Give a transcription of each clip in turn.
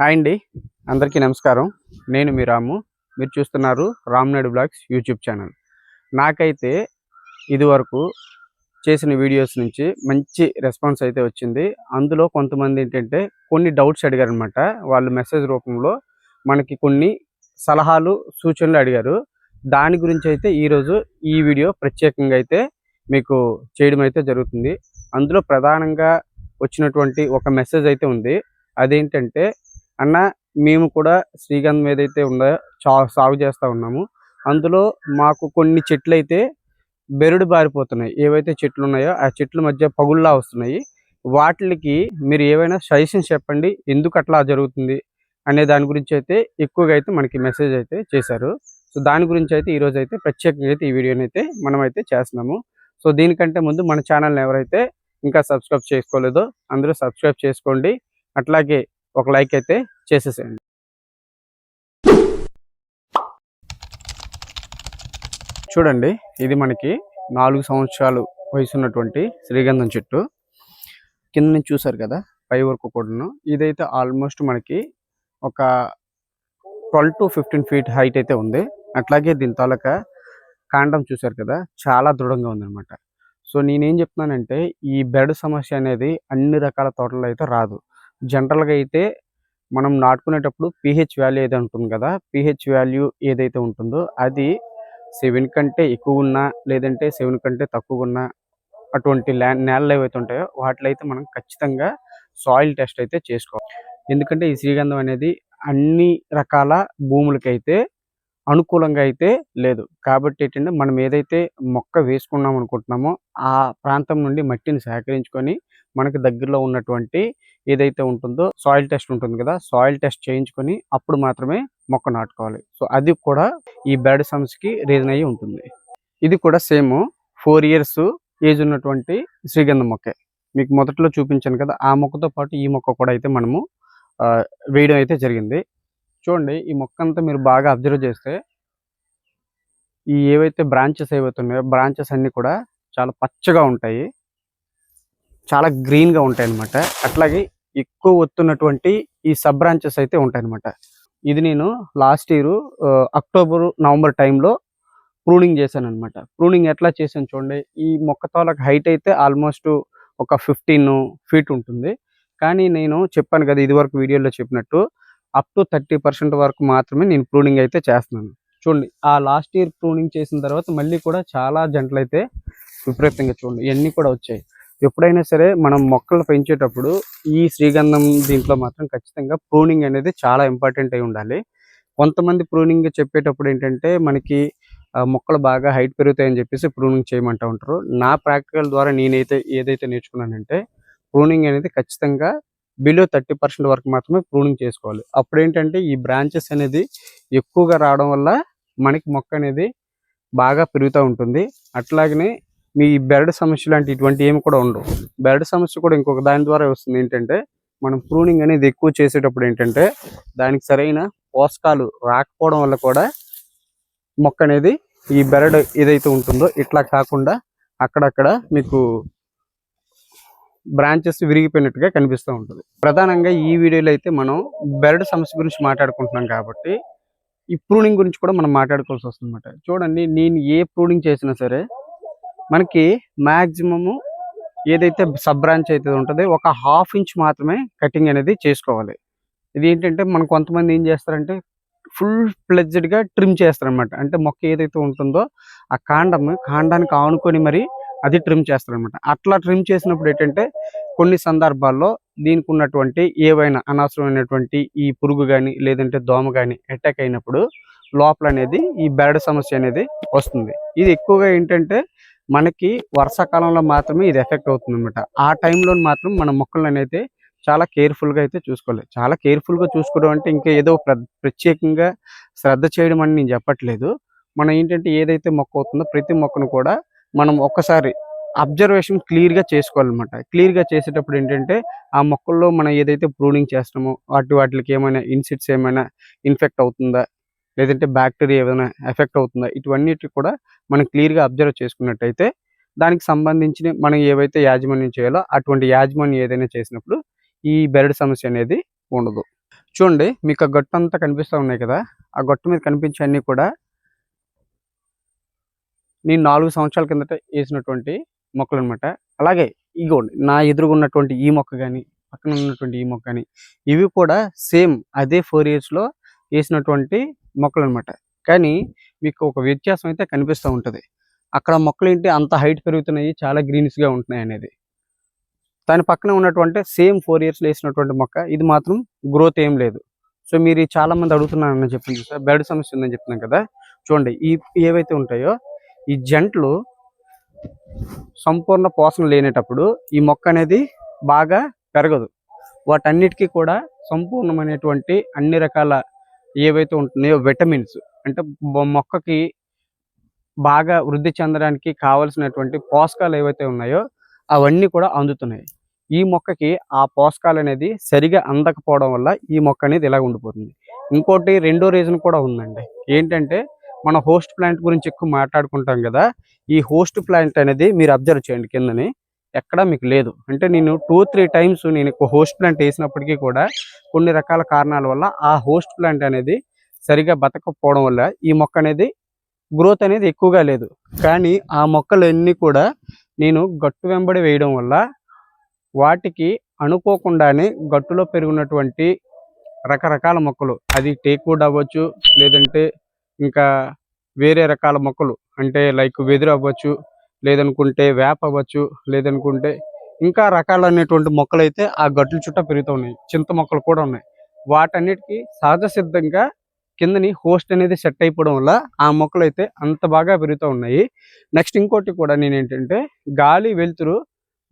Hi అండి. అందరికీ నమస్కారం. నేను మీ రాము. మీరు చూస్తున్నారు రామ్నాయుడు బ్లాగ్స్ యూట్యూబ్ ఛానల్. నాకైతే ఇదివరకు చేసిన వీడియోస్ నుంచి మంచి రెస్పాన్స్ అయితే వచ్చింది. అందులో కొంతమంది ఏంటంటే కొన్ని డౌట్స్ అడిగారు అనమాట వాళ్ళు మెసేజ్ రూపంలో మనకి కొన్ని సలహాలు సూచనలు అడిగారు. దాని గురించి అయితే ఈరోజు ఈ వీడియో ప్రత్యేకంగా అయితే మీకు చేయడం అయితే జరుగుతుంది. అందులో ప్రధానంగా వచ్చినటువంటి ఒక మెసేజ్ అయితే ఉంది. అదేంటంటే అన్న మేము కూడా శ్రీగంధం ఏదైతే ఉందో చా సాగు చేస్తూ ఉన్నాము. అందులో మాకు కొన్ని చెట్లు అయితే బెరుడు బారిపోతున్నాయి ఏవైతే చెట్లు ఉన్నాయో ఆ చెట్ల మధ్య పగుళ్ళా వస్తున్నాయి. వాటికి మీరు ఏవైనా సజెషన్స్ చెప్పండి. ఎందుకు అట్లా జరుగుతుంది? అనే దాని గురించి అయితే ఎక్కువగా అయితే మనకి మెసేజ్ అయితే చేశారు. సో దాని గురించి అయితే ఈరోజు అయితే ప్రత్యేకంగా అయితే ఈ వీడియోని అయితే మనం అయితే చేస్తున్నాము. సో దీనికంటే ముందు మన ఛానల్ని ఎవరైతే ఇంకా సబ్స్క్రైబ్ చేసుకోలేదో అందరూ సబ్స్క్రైబ్ చేసుకోండి. అట్లాగే ఒక లైక్ అయితే చేసేసేయండి. చూడండి ఇది మనకి నాలుగు సంవత్సరాలు వయసు ఉన్నటువంటి శ్రీగంధం చెట్టు. కింద నుంచి చూసారు కదా పై వరకు కూడాను. ఇదైతే ఆల్మోస్ట్ మనకి ఒక twelve to fifteen feet height అయితే ఉంది. అట్లాగే దీని తాలూకా కాండం చూసారు కదా చాలా దృఢంగా ఉందన్నమాట. సో నేనేం చెప్తున్నానంటే ఈ బెడ్ సమస్య అనేది అన్ని రకాల తోటల్లో అయితే రాదు. జనరల్గా అయితే మనం నాటుకునేటప్పుడు పిహెచ్ వాల్యూ ఏదైతే ఉంటుంది కదా పిహెచ్ వాల్యూ ఏదైతే ఉంటుందో అది సెవెన్ కంటే ఎక్కువ ఉన్నా లేదంటే సెవెన్ కంటే తక్కువ ఉన్నా అటువంటి ల్యాండ్ నేలలు ఏవైతే ఉంటాయో వాటిలో అయితే మనం ఖచ్చితంగా సాయిల్ టెస్ట్ అయితే చేసుకోవాలి. ఎందుకంటే ఈ శ్రీగంధం అనేది అన్ని రకాల భూములకైతే అనుకూలంగా అయితే లేదు. కాబట్టి ఏంటంటే మనం ఏదైతే మొక్క వేసుకున్నాం అనుకుంటున్నామో ఆ ప్రాంతం నుండి మట్టిని సేకరించుకొని మనకి దగ్గరలో ఉన్నటువంటి ఏదైతే ఉంటుందో సాయిల్ టెస్ట్ ఉంటుంది కదా సాయిల్ టెస్ట్ చేయించుకొని అప్పుడు మాత్రమే మొక్క నాటుకోవాలి. సో అది కూడా ఈ బెడ్ సమస్యకి రీజన్ అయ్యి ఉంటుంది. ఇది కూడా సేమ్ ఫోర్ ఇయర్స్ ఏజ్ ఉన్నటువంటి శ్రీగంధ మొక్కే. మీకు మొదట్లో చూపించాను కదా ఆ మొక్కతో పాటు ఈ మొక్క కూడా అయితే మనము వేయడం అయితే జరిగింది. చూడండి ఈ మొక్క అంతా మీరు బాగా అబ్జర్వ్ చేస్తే ఈ ఏవైతే బ్రాంచెస్ ఏవైతే ఉన్నాయో బ్రాంచెస్ అన్నీ కూడా చాలా పచ్చగా ఉంటాయి. చాలా గ్రీన్గా ఉంటాయి అనమాట అట్లాగే ఎక్కువ వత్తున్నటువంటి ఈ సబ్ బ్రాంచెస్ అయితే ఉంటాయి ఇది నేను లాస్ట్ ఇయర్ అక్టోబర్ నవంబర్ టైంలో ప్రూనింగ్ చేశాను అనమాట ప్రూనింగ్ ఎట్లా చేశాను చూడండి. ఈ మొక్క తాలూకు హైట్ అయితే ఆల్మోస్ట్ ఒక ఫిఫ్టీన్ ఫీట్ ఉంటుంది. కానీ నేను చెప్పాను కదా ఇది వరకు వీడియోలో చెప్పినట్టు అప్ టు థర్టీ పర్సెంట్ వరకు మాత్రమే నేను ప్రూనింగ్ అయితే చేస్తున్నాను. చూడండి ఆ లాస్ట్ ఇయర్ ప్రూనింగ్ చేసిన తర్వాత మళ్ళీ కూడా చాలా జంటలు అయితే విపరీతంగా చూడండి ఇవన్నీ కూడా వచ్చాయి. ఎప్పుడైనా సరే మనం మొక్కలు పెంచేటప్పుడు ఈ శ్రీగంధం దీంట్లో మాత్రం ఖచ్చితంగా ప్రూనింగ్ అనేది చాలా ఇంపార్టెంట్ అయి ఉండాలి. కొంతమంది ప్రూనింగ్ చెప్పేటప్పుడు ఏంటంటే మనకి మొక్కలు బాగా హైట్ పెరుగుతాయని చెప్పేసి ప్రూనింగ్ చేయమంటూ ఉంటారు. నా ప్రాక్టికల్ ద్వారా నేనైతే ఏదైతే నేర్చుకున్నానంటే ప్రూనింగ్ అనేది ఖచ్చితంగా బిలో థర్టీ పర్సెంట్ వరకు మాత్రమే ప్రూనింగ్ చేసుకోవాలి. అప్పుడు ఏంటంటే ఈ బ్రాంచెస్ అనేది ఎక్కువగా రావడం వల్ల మనకి మొక్క అనేది బాగా పెరుగుతూ ఉంటుంది. అట్లాగనే మీ బెరడు సమస్య లాంటి ఇటువంటి ఏమి కూడా ఉండవు. బెరడు సమస్య కూడా ఇంకొక దాని ద్వారా వస్తుంది. ఏంటంటే మనం ప్రూనింగ్ అనేది ఎక్కువ చేసేటప్పుడు ఏంటంటే దానికి సరైన పోషకాలు రాకపోవడం వల్ల కూడా మొక్క అనేది ఈ బెరడు ఏదైతే ఉంటుందో ఇట్లా కాకుండా అక్కడక్కడ మీకు బ్రాంచెస్ విరిగిపోయినట్టుగా కనిపిస్తూ ఉంటుంది. ప్రధానంగా ఈ వీడియోలో అయితే మనం బెరడు సమస్య గురించి మాట్లాడుకుంటున్నాం కాబట్టి ఈ ప్రూనింగ్ గురించి కూడా మనం మాట్లాడుకోవాల్సి వస్తుంది చూడండి నేను ఏ ప్రూనింగ్ చేసినా సరే మనకి మ్యాక్సిమము ఏదైతే సబ్ బ్రాంచ్ అయితే ఉంటుందో ఒక హాఫ్ ఇంచ్ మాత్రమే కటింగ్ అనేది చేసుకోవాలి. ఇది ఏంటంటే మనం కొంతమంది ఏం చేస్తారంటే ఫుల్గా ట్రిమ్ చేస్తారనమాట అంటే మొక్క ఏదైతే ఉంటుందో ఆ కాండం కాండానికి ఆనుకొని మరి అది ట్రిమ్ చేస్తారనమాట అట్లా ట్రిమ్ చేసినప్పుడు ఏంటంటే కొన్ని సందర్భాల్లో దీనికి ఉన్నటువంటి ఏవైనా అనవసరమైనటువంటి ఈ పురుగు కానీ లేదంటే దోమ కానీ అటాక్ అయినప్పుడు లోపల అనేది ఈ బెరడు సమస్య అనేది వస్తుంది. ఇది ఎక్కువగా ఏంటంటే మనకి వర్షాకాలంలో మాత్రమే ఇది ఎఫెక్ట్ అవుతుంది అనమాట ఆ టైంలో మాత్రం మన మొక్కలను అయితే చాలా కేర్ఫుల్గా అయితే చూసుకోవాలి. చాలా కేర్ఫుల్గా చూసుకోవడం అంటే ఇంకా ఏదో ప్ర- ప్రత్యేకంగా శ్రద్ధ చేయడం అని నేను చెప్పట్లేదు. మనం ఏంటంటే ఏదైతే మొక్క అవుతుందో ప్రతి మొక్కను కూడా మనం ఒక్కసారి అబ్జర్వేషన్ క్లియర్గా చేసుకోవాలన్నమాట. క్లియర్గా చేసేటప్పుడు ఏంటంటే ఆ మొక్కల్లో మనం ఏదైతే ప్రూనింగ్ చేస్తామో వాటి వాటికి ఏమైనా ఇన్సిట్స్ ఏమైనా ఇన్ఫెక్ట్ అవుతుందా? లేదంటే బ్యాక్టీరియా ఏమైనా ఎఫెక్ట్ అవుతుందా? ఇటువన్నిటి కూడా మనం క్లియర్గా అబ్జర్వ్ చేసుకున్నట్టయితే దానికి సంబంధించిన మనం ఏవైతే యాజమాన్యం చేయాలో అటువంటి యాజమాన్యం ఏదైనా చేసినప్పుడు ఈ బెరడు సమస్య అనేది ఉండదు. చూడండి మీకు ఆ గట్టు అంతా కనిపిస్తూ ఉన్నాయి కదా ఆ గట్టు మీద కనిపించే అన్నీ కూడా నేను నాలుగు సంవత్సరాల కిందట వేసినటువంటి మొక్కలు అనమాట అలాగే ఇగోండి నా ఎదురుగా ఉన్నటువంటి ఈ మొక్క కానీ పక్కన ఉన్నటువంటి ఈ మొక్క కానీ ఇవి కూడా సేమ్ అదే ఫోర్ ఇయర్స్లో వేసినటువంటి మొక్కలు అనమాట కానీ మీకు ఒక వ్యత్యాసం అయితే కనిపిస్తూ ఉంటుంది. అక్కడ మొక్కలు ఏంటి అంత హైట్ పెరుగుతున్నాయి చాలా గ్రీన్స్గా ఉంటున్నాయి అనేది. దాని పక్కన ఉన్నటువంటి సేమ్ ఫోర్ ఇయర్స్లో వేసినటువంటి మొక్క ఇది మాత్రం గ్రోత్ ఏం లేదు. సో మీరు చాలా మంది అడుగుతున్నారని చెప్పింది సార్. బెడ్ సమస్య ఉందని చెప్తున్నాను కదా. చూడండి ఈ ఏవైతే ఉంటాయో ఈ జంట్లు సంపూర్ణ పోషణ లేనేటప్పుడు ఈ మొక్క అనేది బాగా పెరగదు. వాటన్నిటికీ కూడా సంపూర్ణమైనటువంటి అన్ని రకాల ఏవైతే ఉంటున్నాయో విటమిన్స్ అంటే మొక్కకి బాగా వృద్ధి చెందడానికి కావలసినటువంటి పోషకాలు ఏవైతే ఉన్నాయో అవన్నీ కూడా అందుతున్నాయి. ఈ మొక్కకి ఆ పోషకాలు అనేది సరిగా అందకపోవడం వల్ల ఈ మొక్క అనేది ఇలా ఉండిపోతుంది. ఇంకోటి రెండో రీజన్ కూడా ఉందండి. ఏంటంటే మన హోస్ట్ ప్లాంట్ గురించి ఎక్కువ మాట్లాడుకుంటాం కదా ఈ హోస్ట్ ప్లాంట్ అనేది మీరు అబ్జర్వ్ చేయండి కిందని. ఎక్కడా మీకు లేదు. అంటే నేను టూ త్రీ టైమ్స్ నేను హోస్ట్ ప్లాంట్ వేసినప్పటికీ కూడా కొన్ని రకాల కారణాల వల్ల ఆ హోస్ట్ ప్లాంట్ అనేది సరిగా బతకపోవడం వల్ల ఈ మొక్క అనేది గ్రోత్ అనేది ఎక్కువగా లేదు. కానీ ఆ మొక్కలన్నీ కూడా నేను గట్టు వెంబడి వేయడం వల్ల వాటికి అనుకోకుండానే గట్టులో పెరిగినటువంటి రకరకాల మొక్కలు అది టేక్వుడ్ అవ్వచ్చు లేదంటే ఇంకా వేరే రకాల మొక్కలు అంటే లైక్ వెదురు అవ్వచ్చు లేదనుకుంటే వేప అవ్వచ్చు లేదనుకుంటే ఇంకా రకాలైనటువంటి మొక్కలు అయితే ఆ గట్ల చుట్టూ పెరుగుతూ ఉన్నాయి. చింత మొక్కలు కూడా ఉన్నాయి. వాటన్నిటికీ సహజ సిద్ధంగా కిందని హోస్ట్ అనేది సెట్ అయిపోవడం వల్ల ఆ మొక్కలు అయితే అంత బాగా పెరుగుతూ ఉన్నాయి. నెక్స్ట్ ఇంకోటి కూడా నేను ఏంటంటే గాలి వెలుతురు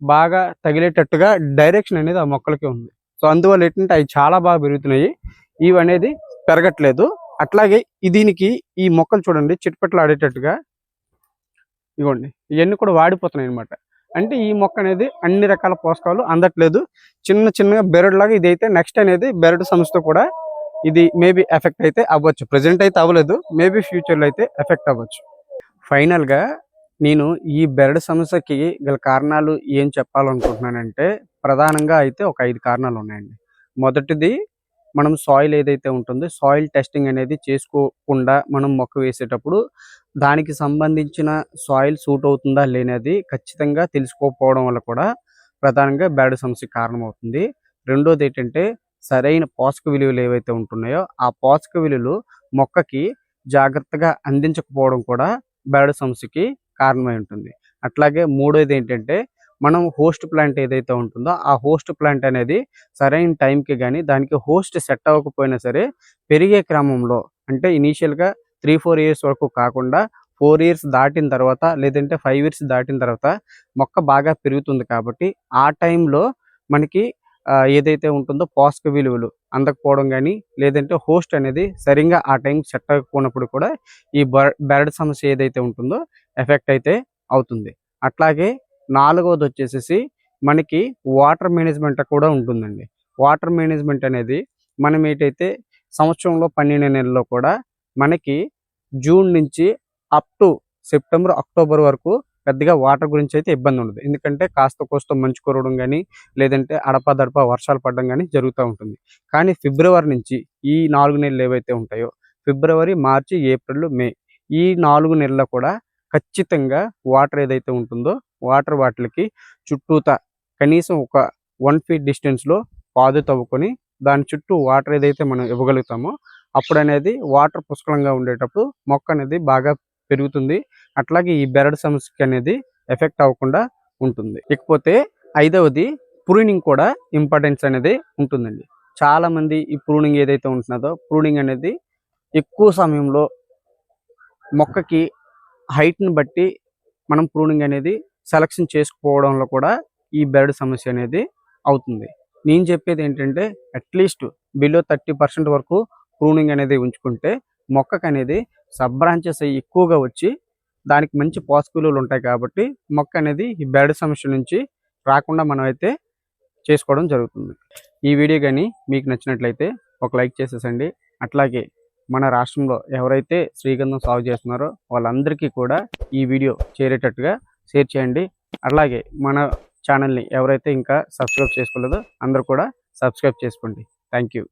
బాగా తగిలేటట్టుగా డైరెక్షన్ అనేది ఆ మొక్కలకి ఉంది. సో అందువల్ల ఏంటంటే అవి చాలా బాగా పెరుగుతున్నాయి. ఇవి అనేది పెరగట్లేదు. అట్లాగే దీనికి ఈ మొక్కలు చూడండి చిట్పట్లు ఆడేటట్టుగా ఇగోండి ఇవన్నీ కూడా వాడిపోతున్నాయి అనమాట అంటే ఈ మొక్క అనేది అన్ని రకాల పోషకాలు అందట్లేదు. చిన్న చిన్నగా బెరడులాగా ఇది అయితే నెక్స్ట్ అనేది బెరడు సంస్థ కూడా ఇది మేబీ ఎఫెక్ట్ అయితే అవ్వచ్చు. ప్రజెంట్ అయితే అవ్వలేదు. మేబీ ఫ్యూచర్లో అయితే ఎఫెక్ట్ అవ్వచ్చు. ఫైనల్గా నేను ఈ బెరడు సమస్యకి గల కారణాలు ఏం చెప్పాలనుకుంటున్నానంటే ప్రధానంగా అయితే ఒక ఐదు కారణాలు ఉన్నాయండి. మొదటిది మనం సాయిల్ ఏదైతే ఉంటుందో సాయిల్ టెస్టింగ్ అనేది చేసుకోకుండా మనం మొక్క వేసేటప్పుడు దానికి సంబంధించిన సాయిల్ సూట్ అవుతుందా లేనిది ఖచ్చితంగా తెలుసుకోకపోవడం వల్ల కూడా ప్రధానంగా బెరడు సమస్య కారణమవుతుంది. రెండోది ఏంటంటే సరైన పోషక విలువలు ఏవైతే ఉంటున్నాయో ఆ పోషక విలువలు మొక్కకి జాగ్రత్తగా అందించకపోవడం కూడా బెరడు సమస్యకి కారణమై ఉంటుంది. అట్లాగే మూడోది ఏంటంటే మనం హోస్ట్ ప్లాంట్ ఏదైతే ఉంటుందో ఆ హోస్ట్ ప్లాంట్ అనేది సరైన టైంకి కానీ దానికి హోస్ట్ సెట్ అవ్వకపోయినా సరే పెరిగే క్రమంలో అంటే ఇనీషియల్గా త్రీ ఫోర్ ఇయర్స్ వరకు కాకుండా ఫోర్ ఇయర్స్ దాటిన తర్వాత లేదంటే ఫైవ్ ఇయర్స్ దాటిన తర్వాత మొక్క బాగా పెరుగుతుంది కాబట్టి ఆ టైంలో మనకి ఏదైతే ఉంటుందో పోషక విలువలు అందకపోవడం కానీ లేదంటే హోస్ట్ అనేది సరిగ్గా ఆ టైం సెట్ అవ్వకపోయినప్పుడు కూడా ఈ బెరడ్ సమస్య ఏదైతే ఉంటుందో ఎఫెక్ట్ అయితే అవుతుంది. అట్లాగే నాలుగవది వచ్చేసేసి మనకి వాటర్ మేనేజ్మెంట్ కూడా ఉంటుందండి. వాటర్ మేనేజ్మెంట్ అనేది మనం ఏంటైతే సంవత్సరంలో పన్నెండు నెలల్లో కూడా మనకి జూన్ నుంచి అప్ టు సెప్టెంబర్ అక్టోబర్ వరకు పెద్దగా వాటర్ గురించి అయితే ఇబ్బంది ఉండదు. ఎందుకంటే కాస్త కోస్త మంచు కురవడం కానీ లేదంటే అడపదడప వర్షాలు పడడం కానీ జరుగుతూ ఉంటుంది. కానీ ఫిబ్రవరి నుంచి ఈ నాలుగు నెలలు ఏవైతే ఉంటాయో ఫిబ్రవరి మార్చి ఏప్రిల్ మే ఈ నాలుగు నెలల్లో కూడా ఖచ్చితంగా వాటర్ ఏదైతే ఉంటుందో వాటర్ వాటికి చుట్టూత కనీసం ఒక వన్ ఫీట్ డిస్టెన్స్లో పాదు తవ్వుకొని దాని చుట్టూ వాటర్ ఏదైతే మనం ఇవ్వగలుగుతామో అప్పుడు అనేది వాటర్ పుష్కలంగా ఉండేటప్పుడు మొక్క అనేది బాగా పెరుగుతుంది. అట్లాగే ఈ బెరడు సమస్యకి అనేది ఎఫెక్ట్ అవ్వకుండా ఉంటుంది. ఇకపోతే ఐదవది ప్రూనింగ్ కూడా ఇంపార్టెన్స్ అనేది ఉంటుందండి. చాలా మంది ఈ ప్రూనింగ్ ఏదైతే ఉంటున్నదో ప్రూనింగ్ అనేది ఎక్కువ సమయంలో మొక్కకి హైట్ని బట్టి మనం ప్రూనింగ్ అనేది సెలక్షన్ చేసుకోవడంలో కూడా ఈ బెరడు సమస్య అనేది అవుతుంది. నేను చెప్పేది ఏంటంటే at least below thirty percent వరకు ప్రూనింగ్ అనేది ఉంచుకుంటే మొక్కకు అనేది సబ్ బ్రాంచెస్ ఎక్కువగా వచ్చి దానికి మంచి పోషక ఉంటాయి కాబట్టి మొక్క అనేది ఈ బెడ్ సమస్య నుంచి రాకుండా మనం అయితే చేసుకోవడం జరుగుతుంది. ఈ వీడియో కానీ మీకు నచ్చినట్లయితే ఒక లైక్ చేసేసండి. అట్లాగే మన రాష్ట్రంలో ఎవరైతే శ్రీగంధం సాగు చేస్తున్నారో వాళ్ళందరికీ కూడా ఈ వీడియో చేరేటట్టుగా షేర్ చేయండి. అలాగే మన ఛానల్ని ఎవరైతే ఇంకా సబ్స్క్రైబ్ చేసుకోలేదో అందరూ కూడా సబ్స్క్రైబ్ చేసుకోండి. Thank you.